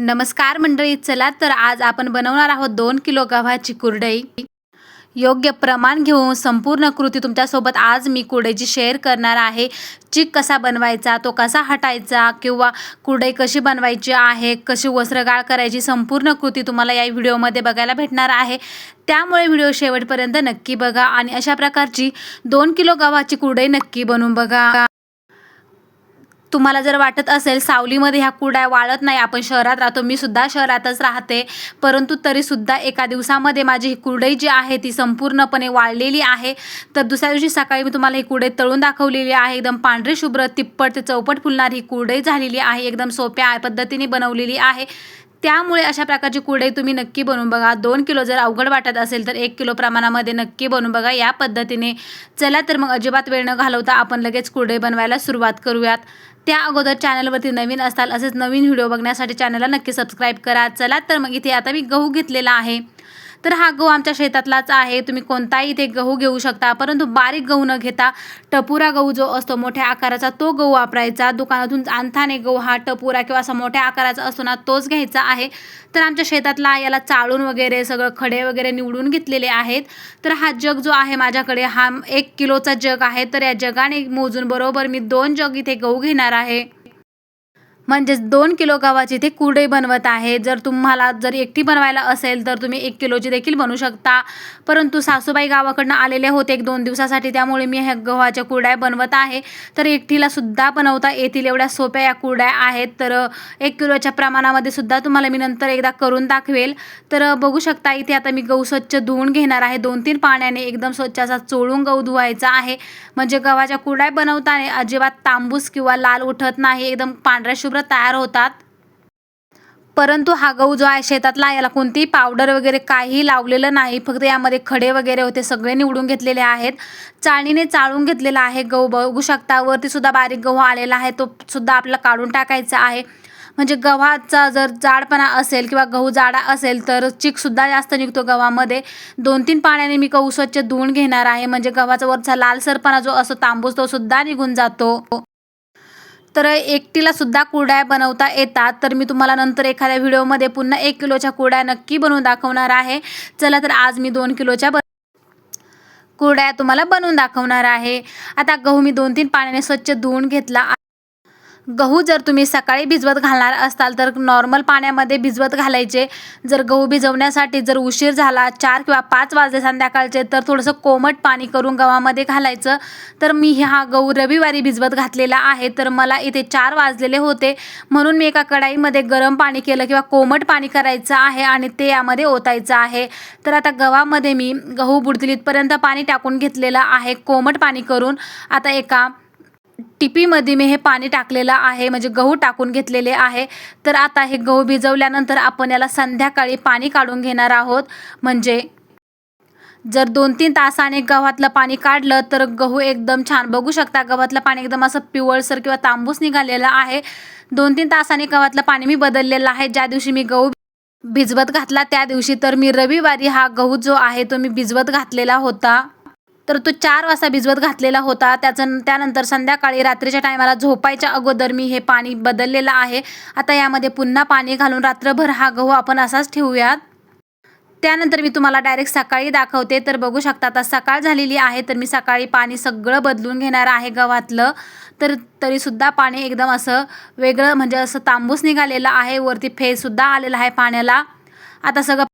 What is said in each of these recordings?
नमस्कार मंडळी चला तर आज आपण बनवणार आहोत दोन किलो गव्हाची कुरडई. योग्य प्रमाण घेऊन संपूर्ण कृती तुमच्यासोबत आज मी कुरडईची शेअर करणार आहे. चिक कसा बनवायचा तो कसा हटायचा किंवा कुरडई कशी बनवायची आहे कशी वस्त्रगाळ करायची संपूर्ण कृती तुम्हाला या व्हिडिओमध्ये बघायला भेटणार आहे. त्यामुळे व्हिडिओ शेवटपर्यंत नक्की बघा आणि अशा प्रकारची दोन किलो गव्हाची कुरडई नक्की बनवून बघा. तुम्हाला जर वाटत असेल सावलीमध्ये ह्या कुरड्या वाळत नाही आपण शहरात राहतो मी सुद्धा शहरातच राहते. परंतु तरीसुद्धा एका दिवसामध्ये माझी ही कुरडई जी आहे ती संपूर्णपणे वाळलेली आहे. तर दुसऱ्या दिवशी सकाळी मी तुम्हाला ही कुरडई तळून दाखवलेली आहे. एकदम पांढरी शुभ्र तिप्पट ते चौपट फुलणारी ही कुरडई झालेली आहे. एकदम सोप्या पद्धतीने बनवलेली आहे. त्यामुळे अशा प्रकारची कुरडई तुम्ही नक्की बनवून बघा. दोन किलो जर अवघड वाटत असेल तर एक किलो प्रमाणामध्ये नक्की बनवून बघा. या पद्धतीने चला तर मग अजिबात वेळ न घालवता आपण लगेच कुरडई बनवायला सुरुवात करूयात. त्या अगोदर चॅनलवरती नवीन असाल असेच नवीन व्हिडिओ बघण्यासाठी चॅनलला नक्की सबस्क्राईब करा. चला तर मग इथे आता मी गहू घेतलेला आहे. तर हा गहू आमच्या शेतातलाच आहे. तुम्ही कोणताही इथे गहू घेऊ शकता. परंतु बारीक गहू न घेता टपुरा गहू जो असतो मोठ्या आकाराचा तो गहू वापरायचा. दुकानातून आणताने गहू हा टपुरा किंवा असा मोठ्या आकाराचा असतो ना तोच घ्यायचा आहे. तर आमच्या शेतातला याला चाळून वगैरे सगळं खडे वगैरे निवडून घेतलेले आहेत. तर हा जग जो आहे माझ्याकडे हा एक किलोचा जग आहे. तर या जगाने मोजून बरोबर मी दोन जग इथे गहू घेणार आहे. म्हणजेच दोन किलो गव्हाची ते कुरडई बनवत आहे. जर तुम्हाला जर एकटी बनवायला असेल तर तुम्ही एक किलोची देखील बनवू शकता. परंतु सासूबाई गावाकडनं आलेले होते एक दोन दिवसासाठी त्यामुळे मी ह्या गव्हाच्या कुरड्या बनवत आहे. तर एकटीला सुद्धा बनवता येतील एवढ्या सोप्या या कुरड्या आहेत. तर एक किलोच्या प्रमाणामध्ये सुद्धा तुम्हाला मी नंतर एकदा करून दाखवेल. तर बघू शकता इथे आता मी गहू स्वच्छ धुवून घेणार आहे. दोन तीन पाण्याने एकदम स्वच्छ असा चोळून गहू धुवायचा आहे. म्हणजे गव्हाच्या कुरड्या बनवताना अजिबात तांबूस किंवा लाल उठत नाही. एकदम पांढऱ्या शुभ्र तयार होतात. परंतु हा गहू जो आहे शेतातला याला कोणतीही पावडर वगैरे काही लावलेलं नाही. फक्त यामध्ये खडे वगैरे होते सगळे निवडून घेतलेले आहेत. चाळणीने चाळून घेतलेला आहे गहू. बघू शकता वरती सुद्धा बारीक गहू आलेला आहे. तो सुद्धा आपल्याला काढून टाकायचा आहे. म्हणजे गव्हाचा जर जाडपणा असेल किंवा गहू जाडा असेल तर चिकसुद्धा जास्त निघतो गव्हामध्ये. दोन तीन पाण्याने मी गहू स्वच्छ धुवून घेणार आहे. म्हणजे गव्हाचा वरचा लालसरपणा जो असतो तांबूस तो सुद्धा निघून जातो. तर एकटीला सुद्धा कुरड्या बनवता येतात. तर मी तुम्हाला नंतर एखाद्या व्हिडिओमध्ये पुन्हा एक किलोच्या कुरड्या नक्की बनवून दाखवणार आहे. चला तर आज मी दोन किलोच्या बन कुरड्या तुम्हाला बनवून दाखवणार आहे. आता गहू मी दोन तीन पाण्याने स्वच्छ धुवून घेतला. गहू जर तुम्ही सकाळी भिजवत घालणार असाल तर नॉर्मल पाण्यामध्ये भिजवत घालायचे. जर गहू भिजवण्यासाठी जर उशीर झाला चार किंवा पाच वाजले संध्याकाळचे तर थोडंसं कोमट पाणी करून गव्हामध्ये घालायचं. तर मी हा गहू रविवारी भिजवत घातलेला आहे तर मला इथे चार वाजलेले होते. म्हणून मी एका कढाईमध्ये गरम पाणी केलं किंवा कोमट पाणी करायचं आहे आणि ते यामध्ये ओतायचं आहे. तर आता गव्हामध्ये मी गहू बुडतील इथपर्यंत पाणी टाकून घेतलेलं आहे कोमट पाणी करून. आता एका टिपीमध्ये मी हे पाणी टाकलेलं आहे म्हणजे गहू टाकून घेतलेले आहे. तर आता हे गहू भिजवल्यानंतर आपण याला संध्याकाळी पाणी काढून घेणार आहोत. म्हणजे जर दोन तीन तासाने गव्हातलं पाणी काढलं तर गहू एकदम छान बघू शकता गव्हातलं पाणी एकदम असं पिवळसर किंवा तांबूस निघालेलं आहे. दोन तीन तासाने गव्हातलं पाणी मी बदललेलं आहे. ज्या दिवशी मी गहू भिजवत घातला त्या दिवशी तर मी रविवारी हा गहू जो आहे तो मी भिजवत घातलेला होता. तर तो चार वाजता भिजवत घातलेला होता. त्याचं त्यानंतर संध्याकाळी रात्रीच्या टायमाला झोपायच्या अगोदर मी हे पाणी बदललेलं आहे. आता यामध्ये पुन्हा पाणी घालून रात्रभर हा गहू आपण असाच ठेवूयात. त्यानंतर मी तुम्हाला डायरेक्ट सकाळी दाखवते. तर बघू शकता आता सकाळ झालेली आहे तर मी सकाळी पाणी सगळं बदलून घेणार आहे गव्हातलं. तर तरीसुद्धा पाणी एकदम असं वेगळं म्हणजे असं तांबूस निघालेलं आहे. वरती फेससुद्धा आलेला आहे पाण्याला. आता सगळं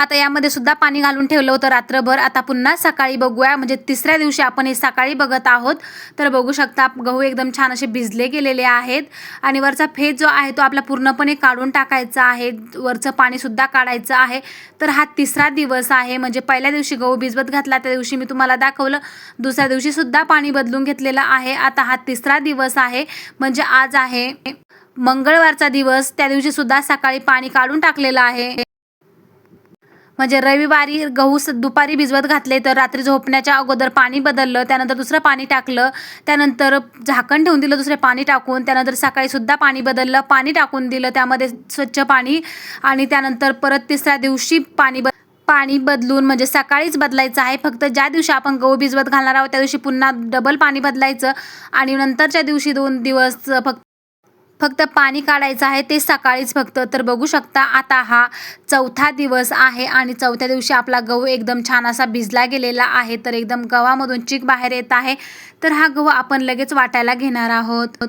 आता यामध्ये सुद्धा पाणी घालून ठेवलं होतं रात्रभर. आता पुन्हा सकाळी बघूया. म्हणजे तिसऱ्या दिवशी आपण हे सकाळी बघत आहोत. तर बघू शकता गहू एकदम छान असे भिजले गेलेले आहेत. आणि वरचा फेस जो आहे तो आपला पूर्णपणे काढून टाकायचा आहे. वरचं पाणीसुद्धा काढायचं आहे. तर हा तिसरा दिवस आहे. म्हणजे पहिल्या दिवशी गहू भिजवत घातला त्या दिवशी मी तुम्हाला दाखवलं. दुसऱ्या दिवशीसुद्धा पाणी बदलून घेतलेलं आहे. आता हा तिसरा दिवस आहे. म्हणजे आज आहे मंगळवारचा दिवस. त्या दिवशीसुद्धा सकाळी पाणी काढून टाकलेलं आहे. म्हणजे रविवारी गहू स दुपारी भिजवत घातले तर रात्री झोपण्याच्या अगोदर पाणी बदललं त्यानंतर दुसरं पाणी टाकलं त्यानंतर झाकण ठेवून दिलं दुसरे पाणी टाकून त्यानंतर सकाळीसुद्धा पाणी बदललं पाणी टाकून दिलं त्यामध्ये स्वच्छ पाणी आणि त्यानंतर परत तिसऱ्या दिवशी पाणी ब पाणी बदलून म्हणजे सकाळीच बदलायचं आहे. फक्त ज्या दिवशी आपण गहू भिजवत घालणार आहोत त्या दिवशी पुन्हा डबल पाणी बदलायचं आणि नंतरच्या दिवशी दोन दिवस फक्त फक्त पाणी काढायचं आहे ते सकाळीच फक्त. तर बघू शकता आता हा चौथा दिवस आहे आणि चौथ्या दिवशी आपला गहू एकदम छान असा भिजला गेलेला आहे तर एकदम गव्हामधून चीक बाहेर येत आहे. तर हा गहू आपण लगेच वाटायला घेणार आहोत.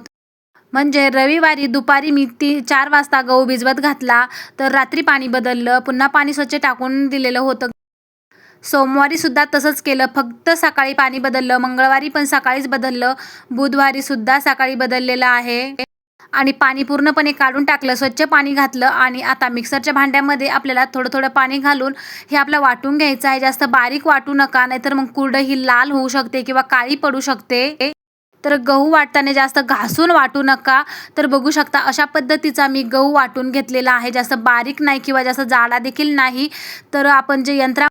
म्हणजे रविवारी दुपारी मी ती चार वाजता गहू भिजवत घातला तर रात्री पाणी बदललं पुन्हा पाणी स्वच्छ टाकून दिलेलं होतं. सोमवारी सुद्धा तसंच केलं फक्त सकाळी पाणी बदललं मंगळवारी पण सकाळीच बदललं बुधवारी सुद्धा सकाळी बदललेलं आहे. आणि पाणी पूर्णपणे काढून टाकलं स्वच्छ पाणी घातलं आणि आता मिक्सरच्या भांड्यामध्ये आपल्याला थोडं थोडं पाणी घालून हे आपलं वाटून घ्यायचं आहे. जास्त बारीक वाटू नका नाहीतर मग कुरडं ही लाल होऊ शकते किंवा काळी पडू शकते. तर गहू वाटताना जास्त घासून वाटू नका. तर बघू शकता अशा पद्धतीचा मी गहू वाटून घेतलेला आहे. जास्त बारीक नाही किंवा जास्त जाडा देखील नाही. तर आपण जे यंत्रा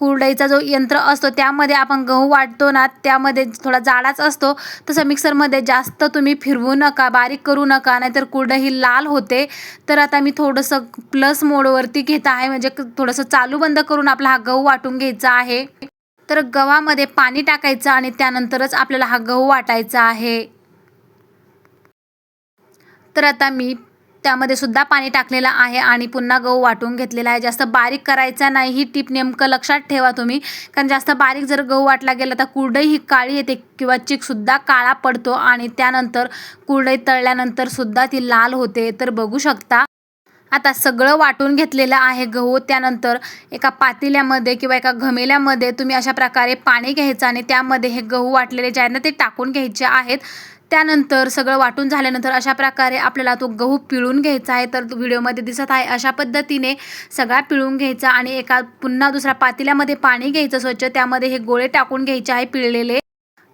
कुरडईचा जो यंत्र असतो त्यामध्ये आपण गहू वाटतो ना त्यामध्ये थोडा जाडाच असतो. तसं मिक्सरमध्ये जास्त तुम्ही फिरवू नका बारीक करू नका नाहीतर कुरडई ही लाल होते. तर आता मी थोडंसं प्लस मोडवरती घेत आहे म्हणजे थोडंसं चालू बंद करून आपला हा गहू वाटून घ्यायचा आहे. तर गव्हामध्ये पाणी टाकायचं आणि त्यानंतरच आपल्याला हा गहू वाटायचा आहे. तर आता मी त्यामध्ये सुद्धा पाणी टाकलेलं आहे आणि पुन्हा गहू वाटून घेतलेला आहे. जास्त बारीक करायचा नाही ही टीप नेमकं लक्षात ठेवा तुम्ही. कारण जास्त बारीक जर गहू वाटला गेला तर कुरडई ही काळी येते किंवा चिकसुद्धा काळा पडतो आणि त्यानंतर कुरडई तळल्यानंतर सुद्धा ती लाल होते. तर बघू शकता आता सगळं वाटून घेतलेलं आहे गहू. त्यानंतर एका पातेल्यामध्ये किंवा एका घमेल्यामध्ये तुम्ही अशा प्रकारे पाणी घ्यायचं आणि त्यामध्ये हे गहू वाटलेले जे आहेत ना ते टाकून घ्यायचे आहेत. त्यानंतर सगळं वाटून झाल्यानंतर अशा प्रकारे आपल्याला तो गहू पिळून घ्यायचा आहे तर व्हिडिओमध्ये दिसत आहे. अशा पद्धतीने सगळा पिळून घ्यायचा आणि एका पुन्हा दुसऱ्या पातेल्यामध्ये पाणी घ्यायचं स्वच्छ. त्यामध्ये हे गोळे टाकून घ्यायचे आहे पिळलेले.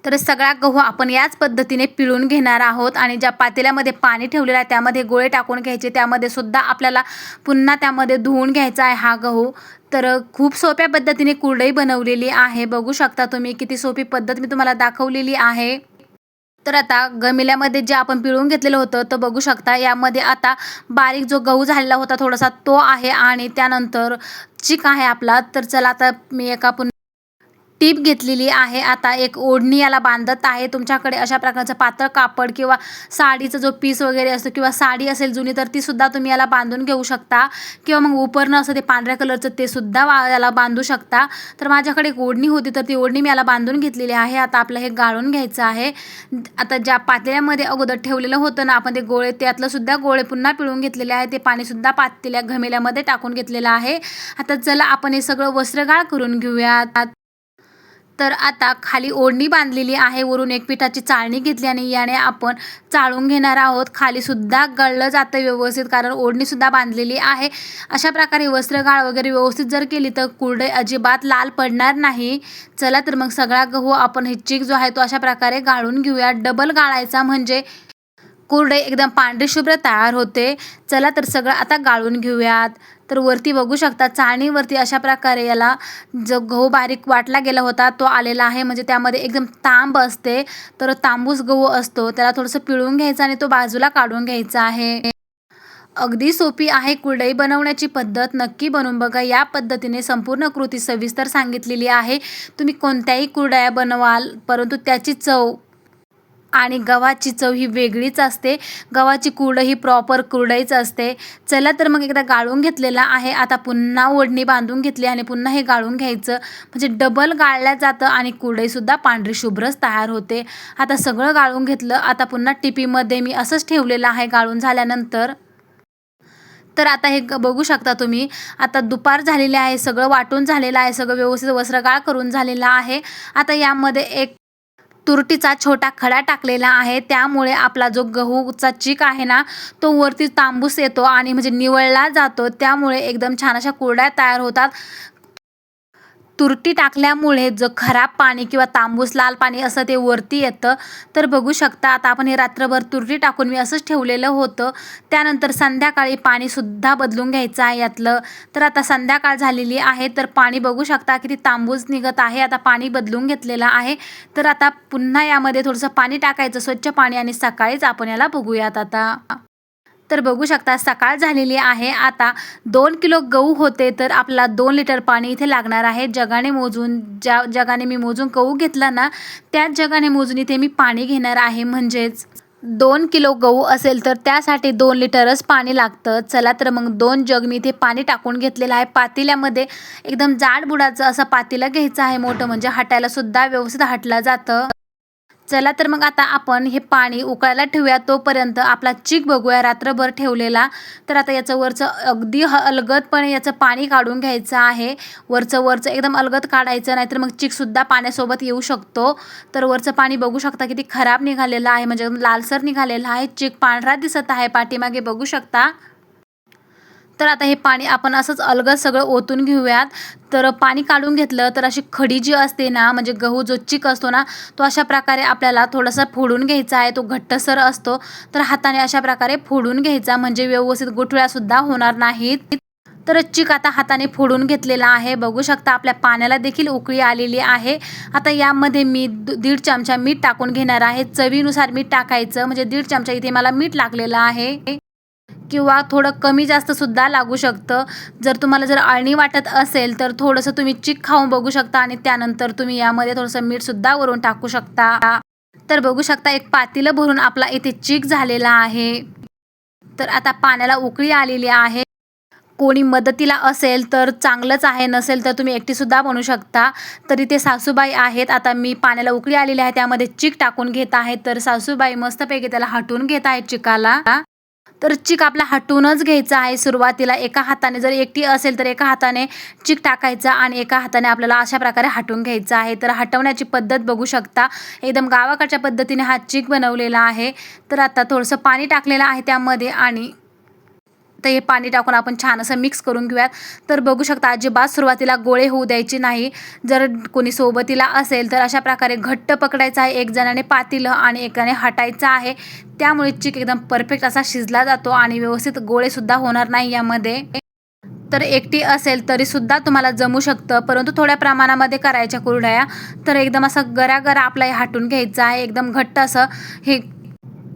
तर सगळा गहू आपण याच पद्धतीने पिळून घेणार आहोत आणि ज्या पातेल्यामध्ये पाणी ठेवलेलं आहे त्यामध्ये गोळे टाकून घ्यायचे. त्यामध्ये सुद्धा आपल्याला पुन्हा त्यामध्ये धुवून घ्यायचा आहे हा गहू. तर खूप सोप्या पद्धतीने कुरडई बनवलेली आहे. बघू शकता तुम्ही किती सोपी पद्धत मी तुम्हाला दाखवलेली आहे. तर आता गमिल्यामध्ये जे आपण पिळून घेतलेलं होतं तर बघू शकता यामध्ये आता बारीक जो गहू झालेला होता थोडासा तो आहे आणि त्यानंतर चिक आहे आपला. तर चला आता मी एका पुन्हा टीप घेतलेली आहे. आता एक ओढणी याला बांधत आहे. तुमच्याकडे अशा प्रकारचं पातळ कापड किंवा साडीचा जो पीस वगैरे असतो किंवा साडी असेल जुनी तर ती सुद्धा तुम्ही याला बांधून घेऊ शकता. किंवा मग उपरणं असं ते पांढऱ्या कलरचं ते सुद्धा वा याला बांधू शकता. तर माझ्याकडे एक ओढणी होती तर ती ओढणी मी याला बांधून घेतलेली आहे. आता आपलं हे गाळून घ्यायचं आहे. आता ज्या पातेल्यामध्ये अगोदर ठेवलेलं होतं ना आपण ते गोळे त्यातलं सुद्धा गोळे पुन्हा पिळून घेतलेले आहे. ते पाणीसुद्धा पातेल्या घमेल्यामध्ये टाकून घेतलेलं आहे. आता चला आपण हे सगळं वस्त्रगाळ करून घेऊयात. तर आता खाली ओढणी बांधलेली आहे. वरून एक पिठाची चाळणी घेतली आणि याने आपण चाळून घेणार आहोत. खालीसुद्धा गळलं जातं व्यवस्थित कारण ओढणीसुद्धा बांधलेली आहे. अशा प्रकारे वस्त्रगाळ वगैरे व्यवस्थित जर केली तर कुरडे अजिबात लाल पडणार नाही. चला तर मग सगळा गहू आपण हिचिक जो आहे तो अशा प्रकारे गाळून घेऊया. डबल गाळायचा म्हणजे कुरडई एकदम पांढरी शुभ्र तयार होते. चला तर सगळं आता गाळून घेऊयात. तर वरती बघू शकता चाळणीवरती अशा प्रकारे याला जो गहू बारीक वाटला गेला होता तो आलेला आहे. म्हणजे त्यामध्ये एकदम तांब असते. तर तांबूस गहू असतो. त्याला थोडंसं पिळून घ्यायचं आणि तो बाजूला काढून घ्यायचा आहे. अगदी सोपी आहे कुरडई बनवण्याची पद्धत. नक्की बनवून बघा. या पद्धतीने संपूर्ण कृती सविस्तर सांगितलेली आहे. तुम्ही कोणत्याही कुरडया बनवाल परंतु त्याची चव आणि गव्हाची चव ही वेगळीच असते. गव्हाची कुरडं ही प्रॉपर कुरडईच असते. चला तर मग एकदा गाळून घेतलेला आहे. आता पुन्हा ओढणी बांधून घेतली आणि पुन्हा हे गाळून घ्यायचं. म्हणजे डबल गाळल्या जातं आणि कुरडईसुद्धा पांढरी शुभ्रच तयार होते. आता सगळं गाळून घेतलं. आता पुन्हा टिपीमध्ये मी असंच ठेवलेलं आहे गाळून झाल्यानंतर. तर आता हे बघू शकता तुम्ही. आता दुपार झालेली आहे. सगळं वाटून झालेलं आहे. सगळं व्यवस्थित वस्त्रगाळ करून झालेलं आहे. आता यामध्ये एक तुरटीचा छोटा खडा टाकलेला आहे. त्यामुळे आपला जो गहूचा चीक आहे ना तो वरती तांबूस येतो आणि म्हणजे निवळला जातो. त्यामुळे एकदम छान अशा कुरड्या तयार होतात. तुरटी टाकल्यामुळे जो खराब पाणी किंवा तांबूस लाल पाणी असं ते वरती येतं. तर बघू शकता आता आपण हे रात्रभर तुरटी टाकून मी असंच ठेवलेलं होतं. त्यानंतर संध्याकाळी पाणीसुद्धा बदलून घ्यायचं आहे यातलं. तर आता संध्याकाळ झालेली आहे तर पाणी बघू शकता किती तांबूस निघत आहे. आता पाणी बदलून घेतलेलं आहे. तर आता पुन्हा यामध्ये थोडंसं पाणी टाकायचं स्वच्छ पाणी आणि सकाळीच आपण याला बघूयात आता. तर बघू शकता सकाळ झालेली आहे. आता दोन किलो गहू होते तर आपला दोन लिटर पाणी इथे लागणार आहे. जगाने मोजून ज्या जगाने मी मोजून गहू घेतला ना त्याच जगाने मोजून इथे मी पाणी घेणार आहे. म्हणजेच दोन किलो गहू असेल तर त्यासाठी दोन लिटरच पाणी लागतं. चला तर मग दोन जग मी इथे पाणी टाकून घेतलेलं आहे. पातेल्यामध्ये एकदम जाड बुडाचं असं पातेलं घ्यायचं आहे. मोठं म्हणजे हटायला सुद्धा व्यवस्थित हटलं जातं. चला तर मग आता आपण हे पाणी उकळायला ठेवूया. तोपर्यंत आपला चीक बघूया. रात्रभर ठेवलेला. तर आता याचं वरचं अगदी ह अलगदपणे याचं पाणी काढून घ्यायचं आहे. वरचं वरचं एकदम अलगद काढायचं नाहीतर मग चीकसुद्धा पाण्यासोबत येऊ शकतो. तर वरचं पाणी बघू शकता किती खराब निघालेलं आहे. म्हणजे लालसर निघालेलं आहे. चीक पांढरा दिसत आहे. पाठीमागे बघू शकता. तर आता हे पाणी आपण असंच अलगद सगळं ओतून घेऊयात. तर पाणी काढून घेतलं तर अशी खडी जी असते ना म्हणजे गहू जो चिक असतो ना तो अशा प्रकारे आपल्याला थोडासा फोडून घ्यायचा आहे. तो घट्टसर असतो. तर हाताने अशा प्रकारे फोडून घ्यायचा म्हणजे व्यवस्थित गुठळ्यासुद्धा होणार नाहीत. तर चिक आता हाताने फोडून घेतलेला आहे. बघू शकता आपल्या पाण्याला देखील उकळी आलेली आहे. आता यामध्ये मी दीड चमचा मीठ टाकून घेणार आहे. चवीनुसार मीठ टाकायचं म्हणजे दीड चमचा इथे मला मीठ लागलेलं आहे. किंवा थोडं कमी जास्त सुद्धा लागू शकतं. जर तुम्हाला जर अळणी वाटत असेल तर थोडंसं तुम्ही चिक खाऊन बघू शकता आणि त्यानंतर तुम्ही यामध्ये थोडंसं मीठसुद्धा वरून टाकू शकता. तर बघू शकता एक पातीलं भरून आपला इथे चिक झालेला आहे. तर आता पाण्याला उकळी आलेली आहे. कोणी मदतीला असेल तर चांगलंच आहे. नसेल तर तुम्ही एकटीसुद्धा बनवू शकता. तर इथे सासूबाई आहेत. आता मी पाण्याला उकळी आलेली आहे. त्यामध्ये चिक टाकून घेत आहे. तर सासूबाई मस्तपैकी त्याला हटवून घेत आहेत चिकाला. तर चिक आपला हटूनच घ्यायचा आहे. सुरुवातीला एका हाताने जर एकटी असेल तर एका हाताने चिक टाकायचा आणि एका हाताने आपल्याला अशा प्रकारे हटून घ्यायचं आहे. तर हटवण्याची पद्धत बघू शकता. एकदम गावाकडच्या पद्धतीने हा चिक बनवलेला आहे. तर आता थोडंसं पाणी टाकलेलं आहे त्यामध्ये आणि तर हे पाणी टाकून आपण छान असं मिक्स करून घेऊयात. तर बघू शकता अजिबात सुरुवातीला गोळे होऊ द्यायचे नाही. जर कोणी सोबतीला असेल तर अशा प्रकारे घट्ट पकडायचं आहे. एक जणाने पातीलं आणि एकाने हटायचं आहे. त्यामुळे चिक एकदम परफेक्ट असा शिजला जातो आणि व्यवस्थित गोळेसुद्धा होणार नाही यामध्ये. तर एकटी असेल तरीसुद्धा तुम्हाला जमू शकतं. परंतु थोड्या प्रमाणामध्ये करायच्या कुरड्या. तर एकदम असं गरागरा आपला हे हाटून घ्यायचं आहे. एकदम घट्ट असं हे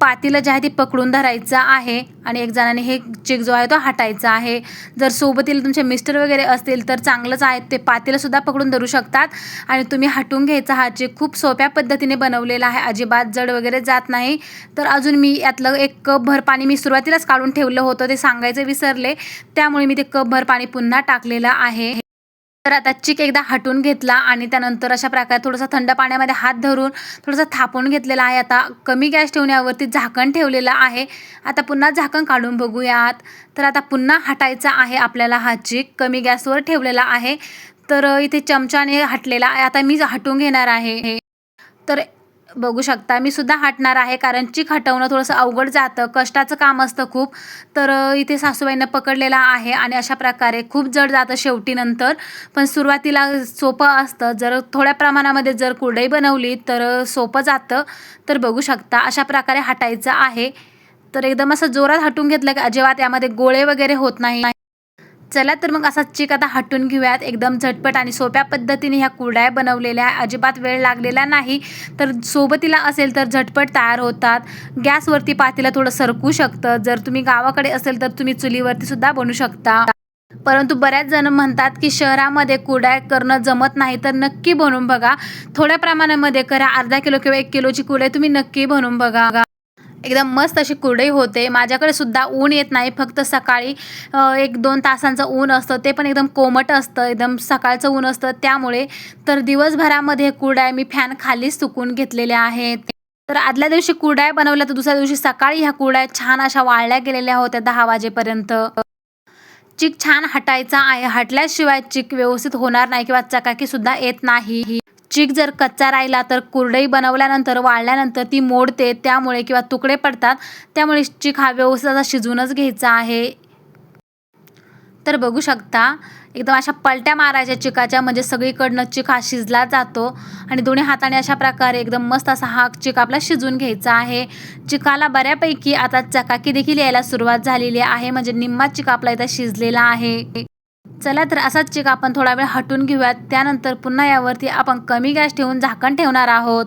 पातीला जे आहे ते पकडून धरायचं आहे आणि एक जणाने हे चेक जो आहे तो हटायचा आहे. जर सोबतील तुमचे मिस्टर वगैरे असतील तर चांगलंच आहे ते पातीलासुद्धा पकडून धरू शकतात. आणि तुम्ही हटून घ्यायचा हा चेक खूप सोप्या पद्धतीने बनवलेला आहे अजिबात जड वगैरे जात नाही. तर अजून मी यातलं एक कप भर पाणी मी सुरुवातीलाच काढून ठेवलं होतं ते सांगायचं विसरले. त्यामुळे मी ते कप भर पाणी पुन्हा टाकलेलं आहे. तर आता चिक एकदा हटून घेतला आणि त्यानंतर अशा प्रकारे थोडंसं थंड पाण्यामध्ये हात धरून थोडंसं थापून घेतलेला आहे. आता कमी गॅस ठेवण्यावरती झाकण ठेवलेलं आहे. आता पुन्हा झाकण काढून बघूयात. तर आता पुन्हा हटायचा आहे आपल्याला हा चिक. कमी गॅसवर ठेवलेला आहे. तर इथे चमच्याने हटलेला आहे. आता मी हटून घेणार आहे. तर बघू शकता. मी सुद्धा हटणार आहे कारण चिक हटवणं थोडंसं अवघड जातं. कष्टाचं काम असतं खूप. तर इथे सासूबाईनं पकडलेला आहे आणि अशा प्रकारे खूप जड जातं शेवटी नंतर. पण सुरुवातीला सोपं असतं. जर थोड्या प्रमाणामध्ये जर कुरडई बनवली तर सोपं जातं. तर बघू शकता अशा प्रकारे हटायचं आहे. तर एकदम असं जोरात हटून घेतलं की अजिबात यामध्ये गोळे वगैरे होत नाही. चला तर मग असा चिक आता हटून घेऊयात. एकदम झटपट आणि सोप्या पद्धतीने ह्या कुरड्या बनवलेल्या अजिबात वेळ लागलेला नाही. तर सोबतीला असेल तर झटपट तयार होतात. गॅसवरती पातीला थोडं सरकू शकतं. जर तुम्ही गावाकडे असेल तर तुम्ही चुलीवरती सुद्धा बनू शकता. परंतु बऱ्याच जण म्हणतात की शहरामध्ये कुरड्या करणं जमत नाही तर नक्की बनवून बघा. थोड्या प्रमाणामध्ये करा. अर्धा किलो किंवा एक किलोची कुरड्या तुम्ही नक्की बनवून बघा. एकदम मस्त अशी कुरडई होते. माझ्याकडे सुद्धा ऊन येत नाही फक्त सकाळी एक दोन तासांचं ऊन असतं. ते पण एकदम कोमट असतं एकदम सकाळचं ऊन असतं. त्यामुळे तर दिवसभरामध्ये कुरडाय मी फॅन खालीच सुकून घेतलेल्या आहेत. तर आदल्या दिवशी कुरडाय बनवल्या तर दुसऱ्या दिवशी सकाळी ह्या कुरडाय छान अशा वाळल्या गेलेल्या होत्या दहा वाजेपर्यंत. चिक छान हटायचा आहे. हटल्याशिवाय चिक व्यवस्थित होणार नाही किंवा चकाकी सुद्धा येत नाही. चिक जर कच्चा राहिला तर कुरडई बनवल्यानंतर वाळल्यानंतर ती मोडते त्यामुळे किंवा तुकडे पडतात त्यामुळे चिक हा व्यवस्थित शिजवूनच घ्यायचा आहे. तर बघू शकता एकदम अशा पलट्या मारायच्या चिकाच्या म्हणजे सगळीकडनं चिक हा शिजला जातो. आणि दोन्ही हाताने अशा प्रकारे एकदम मस्त असा हा चिक आपला शिजून घ्यायचा आहे. चिकाला बऱ्यापैकी आता चकाकी देखील यायला सुरुवात झालेली आहे. म्हणजे निम्मा चिक आपला इथं शिजलेला आहे. चला तर असाच चिक आपण थोडा वेळ हटून घेऊयात. त्यानंतर पुन्हा यावरती आपण कमी गॅस ठेवून झाकण ठेवणार आहोत.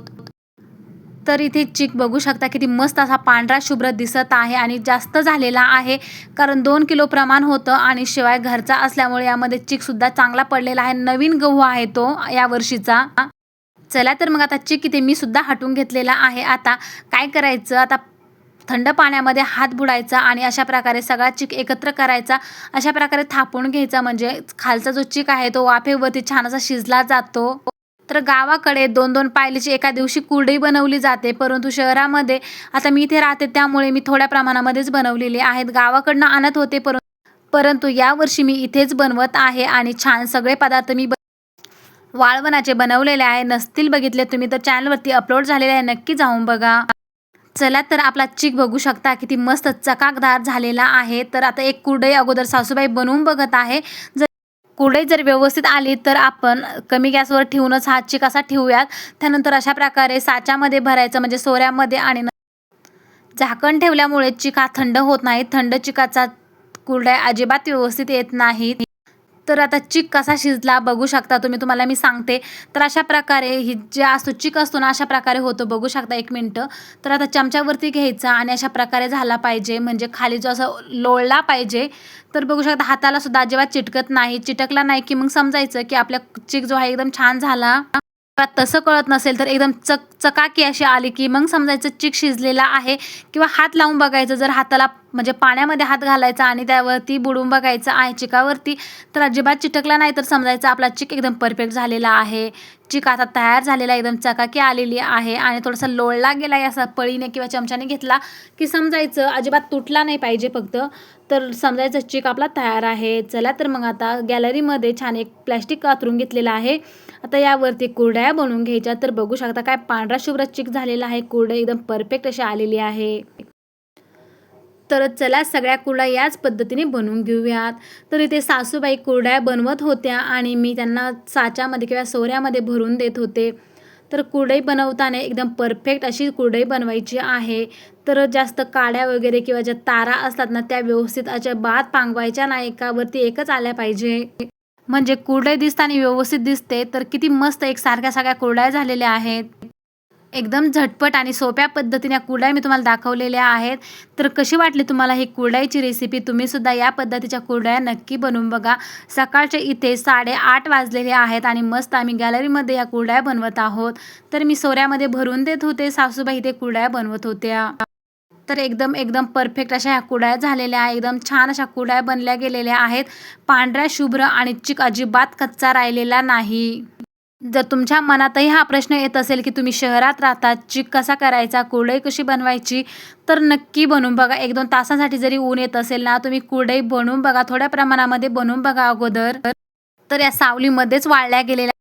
तर इथे चिक बघू शकता किती मस्त असा पांढरा शुभ्र दिसत आहे आणि जास्त झालेला आहे कारण दोन किलो प्रमाण होतं आणि शिवाय घरचा असल्यामुळे यामध्ये चिकसुद्धा चांगला पडलेला आहे. नवीन गहू आहे तो यावर्षीचा चला तर मग आता चिक इथे मी सुद्धा हटवून घेतलेला आहे. आता काय करायचं? आता थंड पाण्यामध्ये हात बुडायचा आणि अशा प्रकारे सगळा चिक एकत्र करायचा. अशा प्रकारे थापून घ्यायचा. म्हणजे खालचा जो चिक आहे तो वाफेवरती छान असा शिजला जातो. तर गावाकडे दोन दोन पायलीची एका दिवशी कुरडई बनवली जाते परंतु शहरामध्ये आता मी इथे राहते त्यामुळे मी थोड्या प्रमाणामध्येच बनवलेली आहेत. गावाकडनं आणत होते परंतु परंतु यावर्षी मी इथेच बनवत आहे आणि छान सगळे पदार्थ मी वाळवणाचे बनवलेले आहे. नसतील बघितले तुम्ही तर चॅनलवरती अपलोड झालेले आहे. नक्की जाऊन बघा. चला तर आपला चिक बघू शकता किती मस्त चकाकदार झालेला आहे. तर आता एक कुरडई अगोदर सासूबाई बनवून बघत आहे. जर कुरडई जर व्यवस्थित आली तर आपण कमी गॅसवर ठेवूनच हा चिक ठेवूयात. त्यानंतर अशा प्रकारे साच्यामध्ये भरायचं म्हणजे सोऱ्यामध्ये आणि झाकण ठेवल्यामुळे चिका थंड होत नाही. थंड चिकाचा कुरड्या अजिबात व्यवस्थित येत नाहीत. तर आता चिक कसा शिजला बघू शकता तुम्ही तुम्हाला मी सांगते. तर अशा प्रकारे ही जे असतो चिक असतो ना अशा प्रकारे होतो बघू शकता एक मिनटं. तर आता चमच्यावरती घ्यायचा आणि अशा प्रकारे झाला पाहिजे म्हणजे खाली जो असा लोळला पाहिजे तर बघू शकता हाताला सुद्धा अजिबात चिटकत नाही चिटकला नाही की मग समजायचं की आपल्या चिक जो आहे एकदम छान झाला. आता तसं कळत नसेल तर एकदम चक चकाकी अशी आली की मग समजायचं चिक शिजलेला आहे किंवा हात लावून बघायचं. जर हाताला म्हणजे पाण्यामध्ये हात घालायचा आणि त्यावरती बुडून बघायचं आहे चिकावरती तर अजिबात चिटकला नाही तर समजायचं आपला चिक एकदम परफेक्ट झालेला आहे. चिक आता तयार झालेला एकदम चकाकी आलेली आहे आणि थोडासा लोळला गेला आहे असा पळीने किंवा चमच्याने घेतला की समजायचं. अजिबात तुटला नाही पाहिजे फक्त. तर समजायचं चिक आपला तयार आहे. चला तर मग आता गॅलरीमध्ये छान एक प्लॅस्टिक कातरून घेतलेलं आहे. आता यावरती कुरड्या बनवून घ्यायच्या. तर बघू शकता काय पांढरा शुभ्र चिक झालेला आहे. कुरडे एकदम परफेक्ट अशी आलेली आहे. तर चला सगळ्या कुरड्या याच पद्धतीने बनवून घेऊयात. तर इथे सासूबाई कुरड्या बनवत होत्या आणि मी त्यांना साच्यामध्ये किंवा सोऱ्यामध्ये भरून देत होते. तर कुरडई बनवताना एकदम परफेक्ट अशी कुरडई बनवायची आहे. तर जास्त काड्या वगैरे किंवा ज्या तारा असतात ना त्या व्यवस्थित अशा बाद पांगवायच्या नाही एकावरती एकच आल्या पाहिजे. म्हणजे कुरडई दिसताना व्यवस्थित दिसते तर किती मस्त एक सारख्या सगळ्या कुरड्या झालेल्या आहेत. एकदम झटपट आणि सोप्या पद्धतीने कुरड्या मी तुम्हाला दाखवलेल्या आहेत. तर कशी वाटली तुम्हाला ही कुरड्याची रेसिपी तुम्हीसुद्धा या पद्धतीच्या कुरड्या नक्की बनवून बघा. सकाळचे इथे साडेआठ वाजलेले आहेत आणि मस्त आम्ही गॅलरीमध्ये या कुरड्या बनवत आहोत. तर मी सोऱ्यामध्ये भरून देत होते. सासूबाई इथे कुरड्या बनवत होत्या. तर एकदम एकदम परफेक्ट अशा ह्या कुड्या झालेल्या आहे एकदम छान अशा कुड्या बनल्या गेलेल्या आहेत. पांढऱ्या शुभ्र आणि चिक अजिबात कच्चा राहिलेला नाही. जर तुमच्या मनातही हा प्रश्न येत असेल की तुम्ही शहरात राहता चिक कसा करायचा कुरडई कशी बनवायची तर नक्की बनवून बघा. एक दोन तासांसाठी जरी ऊन येत असेल ना तुम्ही कुरडई बनवून बघा. थोड्या प्रमाणामध्ये बनवून बघा अगोदर. तर या सावलीमध्येच वाळल्या गेलेल्या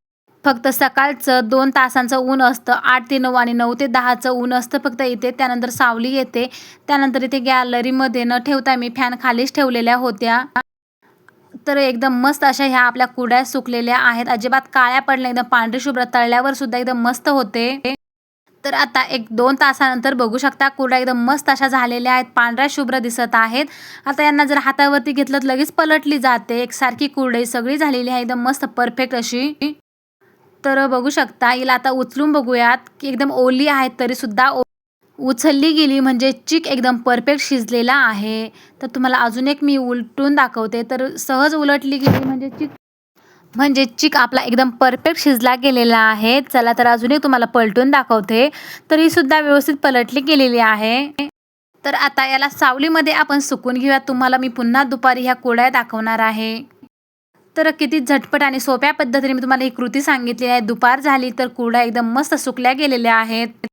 फक्त सकाळचं दोन तासांचं ऊन असतं. आठ ते नऊ आणि नऊ ते दहाचं ऊन असतं फक्त इथे. त्यानंतर सावली येते. त्यानंतर इथे गॅलरीमध्ये न ठेवता मी फॅन खालीच ठेवलेल्या होत्या. तर एकदम मस्त अशा ह्या आपल्या कुड्या सुकलेल्या आहेत. अजिबात काळ्या पडल्या एकदम पांढरी शुभ्र तळल्यावर सुद्धा एकदम मस्त होते. तर आता एक दोन तासानंतर बघू शकता कुरड्या एकदम मस्त अशा झालेल्या आहेत. पांढऱ्या शुभ्र दिसत आहेत. आता यांना जर हातावरती घेतलं तर लगेच पलटली जाते. एकसारखी कुरडई सगळी झालेली आहे. एकदम मस्त परफेक्ट अशी. तर बघू शकता हिला आता उचलून बघूयात. की एकदम ओली आहेत तरी सुद्धा उचलली गेली म्हणजे चिक एकदम परफेक्ट शिजलेला आहे. तर तुम्हाला अजून एक मी उलटून दाखवते. तर सहज उलटली गेली म्हणजे चिक म्हणजे चिक आपला एकदम परफेक्ट शिजला गेलेला आहे. चला तर अजून एक तुम्हाला पलटून दाखवते. तर ही सुद्धा व्यवस्थित पलटली गेलेली आहे. तर आता याला सावलीमध्ये आपण सुकून घेऊया. तुम्हाला मी पुन्हा दुपारी ह्या कोड्या दाखवणार आहे. तर किती झटपट आणि सोप्या पद्धतीने मी तुम्हाला ही कृती सांगितली आहे. दुपार झाली तर कुरड्या एकदम मस्त सुकल्या गेलेल्या आहेत.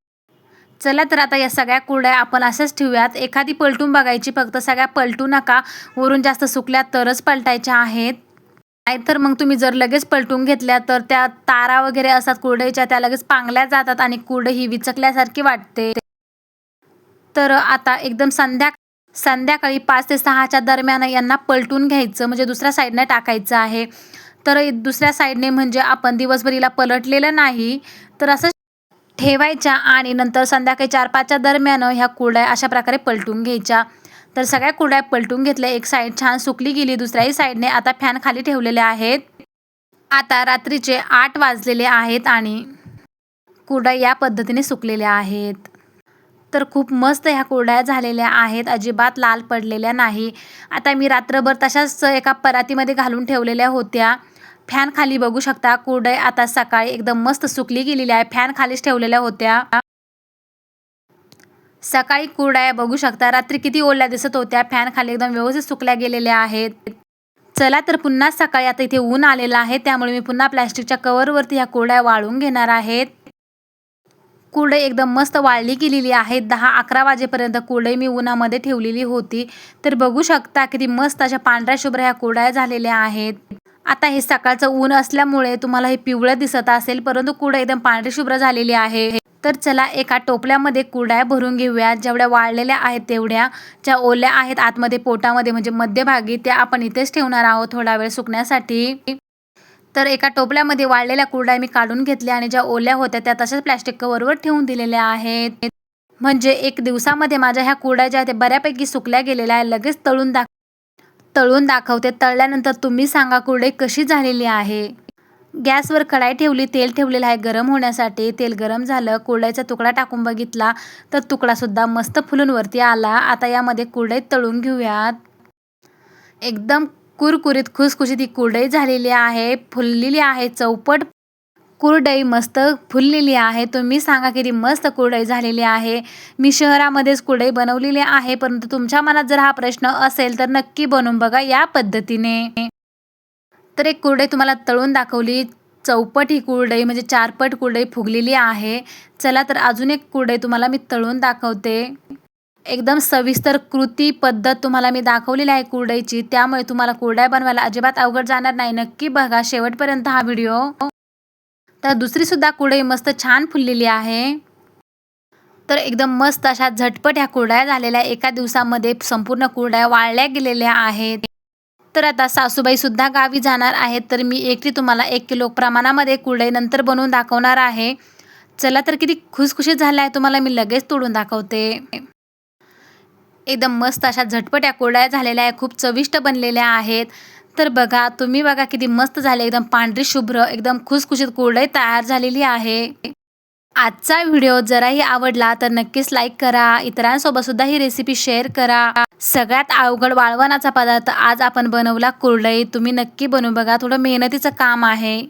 चला तर आता या सगळ्या कुरड्या आपण असंच ठेवूयात. एखादी पलटून बघायची फक्त सगळ्या पलटू नका. वरून जास्त सुकल्या तरच पलटायच्या आहेत. नाहीतर मग तुम्ही जर लगेच पलटून घेतल्या तर त्या तारा वगैरे असतात कुरडईच्या त्या लगेच पांगल्या जातात आणि कुरडई ही विचकल्यासारखी वाटते. तर आता एकदम संध्या संध्याकाळी पाच ते सहाच्या दरम्यान यांना पलटून घ्यायचं म्हणजे दुसऱ्या साईडने टाकायचं आहे. तर दुसऱ्या साईडने म्हणजे आपण दिवसभरीला पलटलेलं नाही. तर असं ठेवायच्या आणि नंतर संध्याकाळी चार पाचच्या दरम्यान ह्या कुरड्या अशा प्रकारे पलटून घ्यायच्या. तर सगळ्या कुरड्या पलटून घेतल्या. एक साईड छान सुकली गेली दुसऱ्याही साईडने आता फॅन खाली ठेवलेले आहेत. आता रात्रीचे आठ वाजलेले आहेत आणि कुरड्या या पद्धतीने सुकलेल्या आहेत. तर खूप मस्त ह्या कुरड्या झालेल्या आहेत. अजिबात लाल पडलेल्या नाही. आता मी रात्रभर तशाच एका परातीमध्ये घालून ठेवलेल्या होत्या. फॅन खाली बघू शकता. कुरडई आता सकाळी एकदम मस्त सुकली गेलेली आहे. फॅन खालीच ठेवलेल्या होत्या. सकाळी कुरड्या बघू शकता. रात्री किती ओल्या दिसत होत्या. फॅन खाली एकदम व्यवस्थित सुकल्या गेलेल्या आहेत. चला तर पुन्हा सकाळी आता इथे ऊन आलेलं आहे. त्यामुळे मी पुन्हा प्लॅस्टिकच्या कवरवरती ह्या कुरड्या वाळून घेणार आहेत. कुरडई एकदम मस्त वाळली गेलेली आहे. दहा अकरा वाजेपर्यंत कुरडई मी उन्हामध्ये ठेवलेली होती. तर बघू शकता किती मस्त अशा पांढऱ्या शुभ्र ह्या कुरड्या झालेल्या आहेत. आता हे सकाळचं ऊन असल्यामुळे तुम्हाला हे पिवळं दिसत असेल परंतु कुड एकदम पांढरी शुभ्र झालेली आहे. तर चला एका टोपल्यामध्ये कुरड्या भरून घेऊया. जेवढ्या वाळलेल्या आहेत तेवढ्या. ज्या ओल्या आहेत आतमध्ये पोटामध्ये म्हणजे मध्यभागी त्या आपण इथेच ठेवणार आहोत थोडा वेळ सुकण्यासाठी. तर एका टोपल्यामध्ये वाळलेल्या कुरड्या मी काढून घेतल्या आणि ज्या ओल्या होत्या त्या तशाच प्लॅस्टिक कवरवर ठेवून दिलेल्या आहेत. म्हणजे एक दिवसामध्ये माझ्या ह्या कुरड्या ज्या आहेत बऱ्यापैकी सुकल्या गेलेल्या आहे लगेच तळून दाख तळून दाखवते. तळल्यानंतर तुम्ही सांगा कुरडई कशी झालेली आहे? गॅसवर कढाई ठेवली. तेल ठेवलेलं आहे गरम होण्यासाठी. तेल गरम झालं. कुरडईचा तुकडा टाकून बघितला तर तुकडासुद्धा मस्त फुलून वरती आला. आता यामध्ये कुरडई तळून घेऊयात. एकदम कुरकुरीत खुसखुशीत ही कुरडई झालेली आहे. फुललेली आहे. चौपट कुरडई मस्त फुललेली आहे. तुम्ही सांगा किती मस्त कुरडई झालेली आहे. मी शहरामध्येच कुरडई बनवलेली आहे परंतु तुमच्या मनात जर हा प्रश्न असेल तर नक्की बनवून बघा या पद्धतीने. तर एक कुरडई तुम्हाला तळून दाखवली. चौपट ही कुरडई म्हणजे चारपट कुरडई फुगलेली आहे. चला तर अजून एक कुरडई तुम्हाला मी तळून दाखवते. एकदम सविस्तर कृती पद्धत तुम्हाला मी दाखवलेली आहे कुरडईची. त्यामुळे तुम्हाला कुरड्या बनवायला अजिबात अवघड जाणार नाही. नक्की बघा शेवटपर्यंत हा व्हिडिओ. तर दुसरी सुद्धा कुरडई मस्त छान फुललेली आहे. तर एकदम मस्त अशा झटपट ह्या कुरड्या झालेल्या एका दिवसामध्ये संपूर्ण कुरड्या वाळल्या गेलेल्या आहेत. तर आता सासूबाई सुद्धा गावी जाणार आहेत. तर मी एकटी तुम्हाला एक किलो प्रमाणामध्ये कुरडई नंतर बनवून दाखवणार आहे. चला तर किती खुशखुशीत झाल्या आहे तुम्हाला मी लगेच तोडून दाखवते. एकदम मस्त अशा झटपट या कुरड्या झालेल्या आहे खूप चविष्ट बनलेल्या आहेत. तर बघा तुम्ही बघा किती मस्त झाले. एकदम पांढरी शुभ्र एकदम खुसखुशीत कुरडई तयार झालेली आहे. आजचा व्हिडिओ जराही आवडला तर नक्कीच लाईक करा. इतरांसोबत सुद्धा ही रेसिपी शेअर करा. सगळ्यात अवघड वाळवणाचा पदार्थ आज आपण बनवला कुरडई. तुम्ही नक्की बनवू बघा. थोडं मेहनतीचं काम आहे.